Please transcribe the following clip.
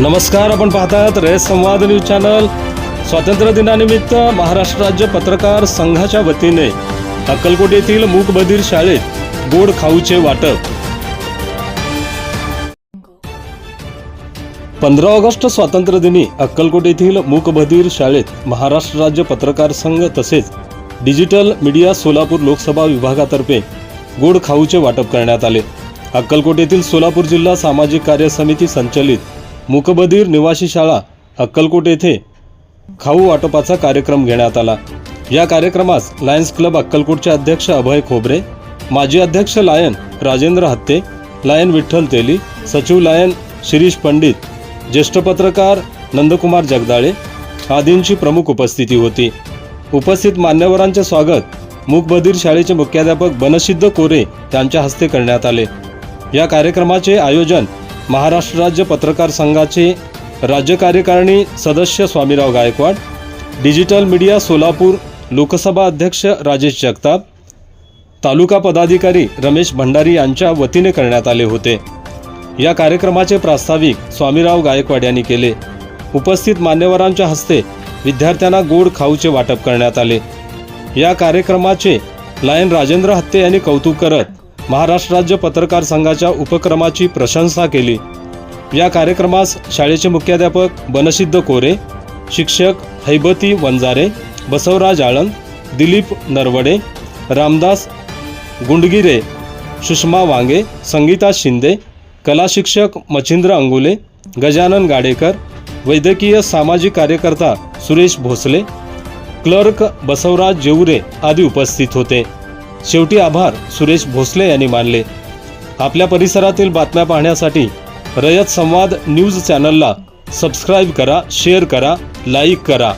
नमस्कार आपण पाहतात रेस संवाद न्यूज चॅनल. स्वातंत्र्य दिनानिमित्त महाराष्ट्र राज्य पत्रकार संघाच्या वतीने अक्कलकोट येथील मूकबधीर शाळेत गोड खाऊचे वाटप. पंधरा ऑगस्ट स्वातंत्र्य दिनी अक्कलकोट येथील मूकबधीर शाळेत महाराष्ट्र राज्य पत्रकार संघ तसेच डिजिटल मीडिया सोलापूर लोकसभा विभागातर्फे गोड खाऊचे वाटप करण्यात आले. अक्कलकोट येथील सोलापूर जिल्हा सामाजिक कार्य समिती संचलित मुकबधीर निवासी शाळा अक्कलकोट येथे खाऊ वाटपाचा कार्यक्रम घेण्यात आला. या कार्यक्रमास लायन्स क्लब अक्कलकोटचे अध्यक्ष अभय खोबरे माजी अध्यक्ष लायन राजेंद्र हत्ते लायन विठ्ठल तेली सचिव लायन शिरीष पंडित ज्येष्ठ पत्रकार नंदकुमार जगदाळे आदींची प्रमुख उपस्थिती होती. उपस्थित मान्यवरांचे स्वागत मुकबधीर शाळेचे मुख्याध्यापक बनसिद्ध कोरे यांच्या हस्ते करण्यात आले. या कार्यक्रमाचे आयोजन महाराष्ट्र राज्य पत्रकार संघाचे राज्य कार्यकारिणी सदस्य स्वामीराव गायकवाड डिजिटल मीडिया सोलापूर लोकसभा अध्यक्ष राजेश जगताप तालुका पदाधिकारी रमेश भंडारी यांच्या वतीने करण्यात आले होते. या कार्यक्रमाचे प्रास्ताविक स्वामीराव गायकवाड यांनी केले. उपस्थित मान्यवरांच्या हस्ते विद्यार्थ्यांना गोड खाऊचे वाटप करण्यात आले. या कार्यक्रमाचे लायन राजेंद्र हत्ते यांनी कौतुक करत महाराष्ट्र राज्य पत्रकार संघाच्या उपक्रमाची प्रशंसा केली. या कार्यक्रमास शाळेचे मुख्याध्यापक बनसिद्ध कोरे शिक्षक हैबती वंजारे बसवराज आळंद दिलीप नरवडे रामदास गुंडगिरे सुषमा वांगे संगीता शिंदे कला शिक्षक मच्छिंद्र अंगुले गजानन गाडेकर वैद्यकीय सामाजिक कार्यकर्ता सुरेश भोसले क्लर्क बसवराज जेवरे आदी उपस्थित होते. शेवटी आभार सुरेश भोसले यांनी मानले. आपल्या परिसरातील बातम्या पाहण्यासाठी रयत संवाद न्यूज चॅनलला सबस्क्राईब करा शेअर करा लाईक करा.